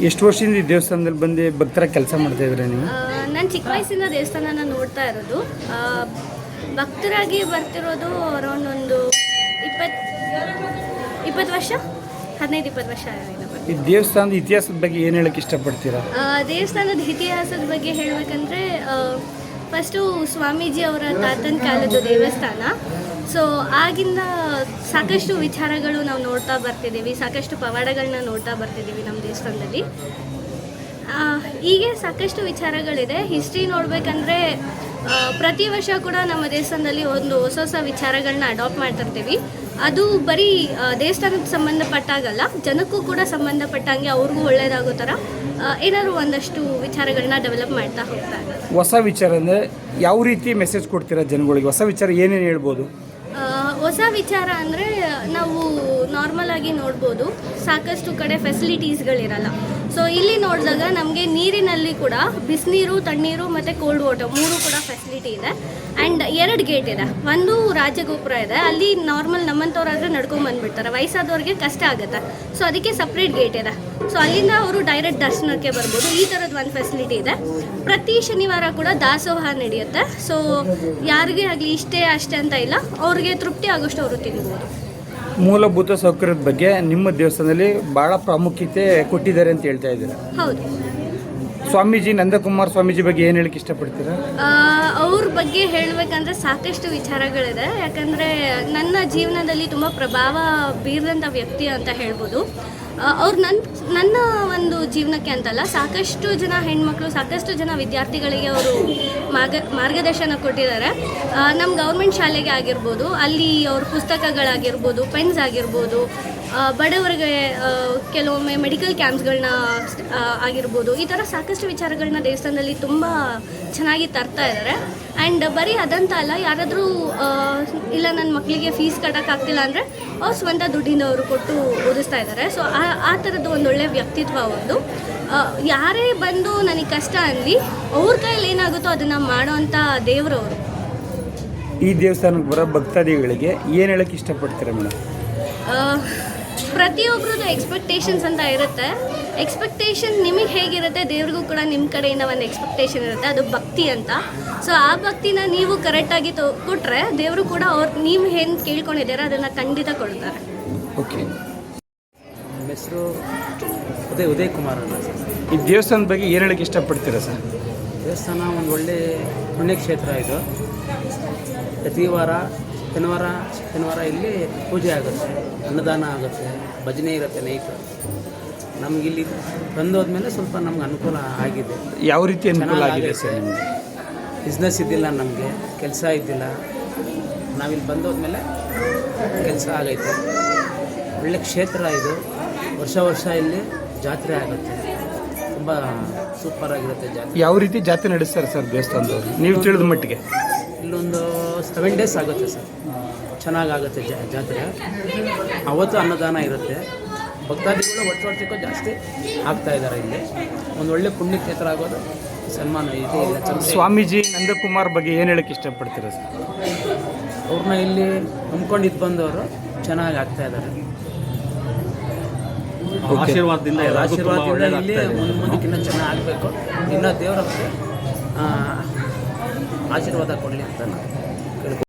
ಎಷ್ಟು ವರ್ಷದಿಂದ ಈ ದೇವಸ್ಥಾನದಲ್ಲಿ ಬಂದು ಭಕ್ತರ ಕೆಲಸ ಮಾಡ್ತಾ ಇದ್ರೆ ನೀವು? ನಾನು ಚಿಕ್ಕ ವಯಸ್ಸಿಂದ ದೇವಸ್ಥಾನನ ನೋಡ್ತಾ ಇರೋದು. ಆ, ಭಕ್ತರಾಗಿ ಬರ್ತಿರೋದು ಅರೌಂಡ್ ಒಂದು ಇಪ್ಪತ್ತು ಇಪ್ಪತ್ತು ವರ್ಷ? ಹದಿನೈದು ಇಪ್ಪತ್ತು ವರ್ಷ ಈ ದೇವಸ್ಥಾನದ ಇತಿಹಾಸದ ಬಗ್ಗೆ ಏನು ಹೇಳಕ್ಕೆ ಇಷ್ಟಪಡ್ತೀರಾ? ಆ, ದೇವಸ್ಥಾನದ ಇತಿಹಾಸದ ಬಗ್ಗೆ ಹೇಳಬೇಕಂದ್ರೆ ಫಸ್ಟು ಸ್ವಾಮೀಜಿ ಅವರ ತಾತನ ಕಾಲದ ದೇವಸ್ಥಾನ. ಸೊ ಆಗಿಂದ ಸಾಕಷ್ಟು ವಿಚಾರಗಳು ನಾವು ನೋಡ್ತಾ ಬರ್ತಿದ್ದೀವಿ, ಸಾಕಷ್ಟು ಪವಾಡಗಳನ್ನ ನೋಡ್ತಾ ಬರ್ತಿದ್ದೀವಿ ನಮ್ಮ ದೇವಸ್ಥಾನದಲ್ಲಿ. ಹೀಗೆ ಸಾಕಷ್ಟು ವಿಚಾರಗಳಿದೆ. ಹಿಸ್ಟ್ರಿ ನೋಡಬೇಕಂದ್ರೆ ಪ್ರತಿ ವರ್ಷ ಕೂಡ ನಮ್ಮ ದೇವಸ್ಥಾನದಲ್ಲಿ ಒಂದು ಹೊಸ ಹೊಸ ವಿಚಾರಗಳನ್ನ ಅಡಾಪ್ಟ್ ಮಾಡ್ತಿರ್ತೀವಿ. ಅದು ಬರೀ ದೇವಸ್ಥಾನಕ್ಕೆ ಸಂಬಂಧಪಟ್ಟಾಗಲ್ಲ ಜನಕ್ಕೂ ಕೂಡ ಸಂಬಂಧಪಟ್ಟಂಗೆ ಅವ್ರಿಗೂ ಒಳ್ಳೆಯದಾಗೋ ಥರ ಏನಾದರೂ ಒಂದಷ್ಟು ವಿಚಾರಗಳನ್ನ ಡೆವಲಪ್ ಮಾಡ್ತಾ ಹೋಗ್ತಾರೆ ಹೊಸ ವಿಚಾರ ಅಂದರೆ ಯಾವ ರೀತಿ ಮೆಸೇಜ್ ಕೊಡ್ತೀರಾ ಜನಗಳಿಗೆ? ಹೊಸ ವಿಚಾರ ಏನೇನು ಹೇಳ್ಬೋದು? ಹೊಸ ವಿಚಾರ ಅಂದರೆ ನಾವು ನಾರ್ಮಲ್ ಆಗಿ ನೋಡ್ಬೋದು. ಸಾಕಷ್ಟು ಕಡೆ ಫೆಸಿಲಿಟೀಸ್ಗಳಿರಲ್ಲ ಸೊ ಇಲ್ಲಿ ನೋಡಿದಾಗ ನಮಗೆ ನೀರಿನಲ್ಲಿ ಕೂಡ ಬಿಸಿನೀರು, ತಣ್ಣೀರು ಮತ್ತು ಕೋಲ್ಡ್ ವಾಟರ್ ಮೂರು ಕೂಡ ಫೆಸಿಲಿಟಿ ಇದೆ. ಆ್ಯಂಡ್ ಎರಡು ಗೇಟ್ ಇದೆ. ಒಂದು ರಾಜಗೋಪುರ ಇದೆ. ಅಲ್ಲಿ ನಾರ್ಮಲ್ ನಮ್ಮಂಥವ್ರಾದರೆ ನಡ್ಕೊಂಡು ಬಂದುಬಿಡ್ತಾರೆ. ವಯಸ್ಸಾದವ್ರಿಗೆ ಕಷ್ಟ ಆಗುತ್ತೆ. ಸೊ ಅದಕ್ಕೆ ಸಪ್ರೇಟ್ ಗೇಟ್ ಇದೆ. ಸೊ ಅಲ್ಲಿಂದ ಅವರು ಡೈರೆಕ್ಟ್ ದರ್ಶನಕ್ಕೆ ಬರ್ಬೋದು. ಈ ಥರದ್ದು ಒಂದು ಫೆಸಿಲಿಟಿ ಇದೆ. ಪ್ರತಿ ಶನಿವಾರ ಕೂಡ ದಾಸೋಹ ನಡೆಯುತ್ತೆ. ಸೊ ಯಾರಿಗೇ ಆಗಲಿ ಇಷ್ಟೇ ಅಷ್ಟೇ ಅಂತ ಇಲ್ಲ. ಅವ್ರಿಗೆ ತೃಪ್ತಿ ಆಗೋಷ್ಟು ಅವರು ತಿನ್ಬೋದು. ಮೂಲಭೂತ ಸೌಕರ್ಯದ ಬಗ್ಗೆ ನಿಮ್ಮ ದೇವಸ್ಥಾನದಲ್ಲಿ ಬಹಳ ಪ್ರಾಮುಖ್ಯತೆ ಕೊಟ್ಟಿದ್ದಾರೆ ಅಂತ ಹೇಳ್ತಾ ಇದ್ದೀರಾ? ಹೌದು. ಸ್ವಾಮೀಜಿ ನಂದಕುಮಾರ್ ಸ್ವಾಮೀಜಿ ಬಗ್ಗೆ ಏನು ಹೇಳಕ್ಕೆ ಇಷ್ಟಪಡ್ತೀರಾ? ಅವ್ರ ಬಗ್ಗೆ ಹೇಳಬೇಕಂದ್ರೆ ಸಾಕಷ್ಟು ವಿಚಾರಗಳಿದೆ. ಯಾಕಂದರೆ ನನ್ನ ಜೀವನದಲ್ಲಿ ತುಂಬ ಪ್ರಭಾವ ಬೀರಿದಂಥ ವ್ಯಕ್ತಿ ಅಂತ ಹೇಳ್ಬೋದು. ಅವ್ರು ನನ್ನ ನನ್ನ ಒಂದು ಜೀವನಕ್ಕೆ ಅಂತಲ್ಲ, ಸಾಕಷ್ಟು ಜನ ಹೆಣ್ಮಕ್ಳು, ಸಾಕಷ್ಟು ಜನ ವಿದ್ಯಾರ್ಥಿಗಳಿಗೆ ಅವರು ಮಾರ್ಗ, ಮಾರ್ಗದರ್ಶನ ಕೊಟ್ಟಿದ್ದಾರೆ. ನಮ್ಮ ಗೌರ್ಮೆಂಟ್ ಶಾಲೆಗೆ ಆಗಿರ್ಬೋದು, ಅಲ್ಲಿ ಅವ್ರ ಪುಸ್ತಕಗಳಾಗಿರ್ಬೋದು, ಪೆನ್ಸ್ ಆಗಿರ್ಬೋದು ಬಡವರಿಗೆ ಕೆಲವೊಮ್ಮೆ ಮೆಡಿಕಲ್ ಕ್ಯಾಂಪ್ಸ್ಗಳನ್ನ ಆಗಿರ್ಬೋದು ಈ ಥರ ಸಾಕಷ್ಟು ವಿಚಾರಗಳನ್ನ ದೇವಸ್ಥಾನದಲ್ಲಿ ತುಂಬ ಚೆನ್ನಾಗಿ ತರ್ತಾ ಇದ್ದಾರೆ ಆ್ಯಂಡ್ ಬರೀ ಅದಂತ ಅಲ್ಲ ಯಾರಾದರೂ ಇಲ್ಲ ನನ್ನ ಮಕ್ಕಳಿಗೆ ಫೀಸ್ ಕಟ್ಟೋಕ್ಕಾಗ್ತಿಲ್ಲ ಅಂದರೆ ಅವ್ರು ಸ್ವಂತ ದುಡ್ಡಿಂದ ಅವರು ಕೊಟ್ಟು ಓದಿಸ್ತಾ ಇದ್ದಾರೆ ಸೊ ಆ ಆ ಥರದ್ದು ಒಂದೊಳ್ಳೆ ವ್ಯಕ್ತಿತ್ವ ಒಂದು. ಯಾರೇ ಬಂದು ನನಗೆ ಕಷ್ಟ ಅನ್ನಲಿ ಅವ್ರ ಕೈಯಲ್ಲಿ ಏನಾಗುತ್ತೋ ಅದನ್ನು ಮಾಡೋ ಅಂಥ ದೇವರವರು ಈ ದೇವಸ್ಥಾನಕ್ಕೆ ಬರೋ ಭಕ್ತಾದಿಗಳಿಗೆ ಏನು ಹೇಳಕ್ಕೆ ಇಷ್ಟಪಡ್ತೀರಾ ಮೇಡಮ್? ಪ್ರತಿಯೊಬ್ಬರದ್ದು ಎಕ್ಸ್ಪೆಕ್ಟೇಷನ್ಸ್ ಅಂತ ಇರುತ್ತೆ. ಎಕ್ಸ್ಪೆಕ್ಟೇಷನ್ ನಿಮಗೆ ಹೇಗಿರುತ್ತೆ? ದೇವ್ರಿಗೂ ಕೂಡ ನಿಮ್ಮ ಕಡೆಯಿಂದ ಒಂದು ಎಕ್ಸ್ಪೆಕ್ಟೇಷನ್ ಇರುತ್ತೆ. ಅದು ಭಕ್ತಿ ಅಂತ. ಸೊ ಆ ಭಕ್ತಿನ ನೀವು ಕರೆಕ್ಟಾಗಿ ತೊ ಕೊಟ್ಟರೆ ದೇವರು ಕೂಡ ಅವ್ರು ನೀವು ಏನು ಕೇಳ್ಕೊಂಡಿದ್ದೀರ ಅದನ್ನು ಖಂಡಿತ ಕೊಡ್ತಾರೆ. ಓಕೆ ನಮ್ಮ ಹೆಸರು? ಉದಯ್ ಉದಯ್ ಕುಮಾರ್ ಅಂತ ಸರ್. ಈ ದೇವಸ್ಥಾನದ ಬಗ್ಗೆ ಏನು ಹೇಳಕ್ಕೆ ಇಷ್ಟಪಡ್ತೀರಾ ಸರ್? ದೇವಸ್ಥಾನ ಒಂದು ಒಳ್ಳೆ ಪುಣ್ಯಕ್ಷೇತ್ರ ಇದು. ಪ್ರತಿ ವಾರ ಶನಿವಾರ ಶನಿವಾರ ಇಲ್ಲಿ ಪೂಜೆ ಆಗುತ್ತೆ ಅನ್ನದಾನ ಆಗುತ್ತೆ ಭಜನೆ ಇರುತ್ತೆ ನೈಟು ನಮ್ಗೆ ಇಲ್ಲಿ ಬಂದೋದ್ಮೇಲೆ ಸ್ವಲ್ಪ ನಮ್ಗೆ ಅನುಕೂಲ ಆಗಿದೆ. ಯಾವ ರೀತಿ ಅನುಕೂಲ ಆಗಿದೆ ಸರ್ ನಿಮಗೆ? ಬಿಸ್ನೆಸ್ ಇದ್ದಿಲ್ಲ ನಮಗೆ ಕೆಲಸ ಇದ್ದಿಲ್ಲ. ನಾವಿಲ್ಲಿ ಬಂದೋದ್ಮೇಲೆ ಕೆಲಸ ಆಗೈತೆ. ಒಳ್ಳೆ ಕ್ಷೇತ್ರ ಇದು. ವರ್ಷ ವರ್ಷ ಇಲ್ಲಿ ಜಾತ್ರೆ ಆಗುತ್ತೆ. ತುಂಬ ಸೂಪರ್ ಆಗಿರುತ್ತೆ ಜಾತ್ರೆ. ಯಾವ ರೀತಿ ಜಾತ್ರೆ ನಡೆಸ್ತಾರೆ ಸರ್ ದೇವಸ್ಥಾನದವರು? ನೀವು ತಿಳಿದ ಮಟ್ಟಿಗೆ. ಇಲ್ಲೊಂದು ಸೆವೆನ್ ಡೇಸ್ ಆಗುತ್ತೆ ಸರ್. ಚೆನ್ನಾಗಾಗುತ್ತೆ ಆಗುತ್ತೆ ಜಾತ್ರೆ. ಅವತ್ತು ಅನ್ನದಾನ ಇರುತ್ತೆ. ಭಕ್ತಾದಿಗಳು ವರ್ಷ ವರ್ಷಕ್ಕೂ ಜಾಸ್ತಿ ಆಗ್ತಾ ಇದ್ದಾರೆ ಇಲ್ಲಿ. ಒಂದು ಒಳ್ಳೆ ಪುಣ್ಯಕ್ಷೇತ್ರ ಆಗೋದು ಸನ್ಮಾನ ಇದೆ. ಇಲ್ಲ ಸ್ವಾಮೀಜಿ ನಂದಕುಮಾರ್ ಬಗ್ಗೆ ಏನು ಹೇಳಕ್ಕೆ ಇಷ್ಟಪಡ್ತೀರ ಸರ್? ಅವ್ರನ್ನ ಇಲ್ಲಿ ನಂಬ್ಕೊಂಡಿದ್ದು ಬಂದವರು ಚೆನ್ನಾಗಿ ಆಗ್ತಾ ಇದ್ದಾರೆ. ಆಶೀರ್ವಾದದಿಂದ ಆಶೀರ್ವಾದದಿಂದ ಇಲ್ಲಿ ಮುಂದೆ ಮುಂದಕ್ಕಿನ್ನ ಚೆನ್ನಾಗಿ ಆಗಬೇಕು. ಇನ್ನೂ ದೇವರ ಆಶೀರ್ವಾದ ಕೊಡಲಿ ಅಂತ ನಾನು.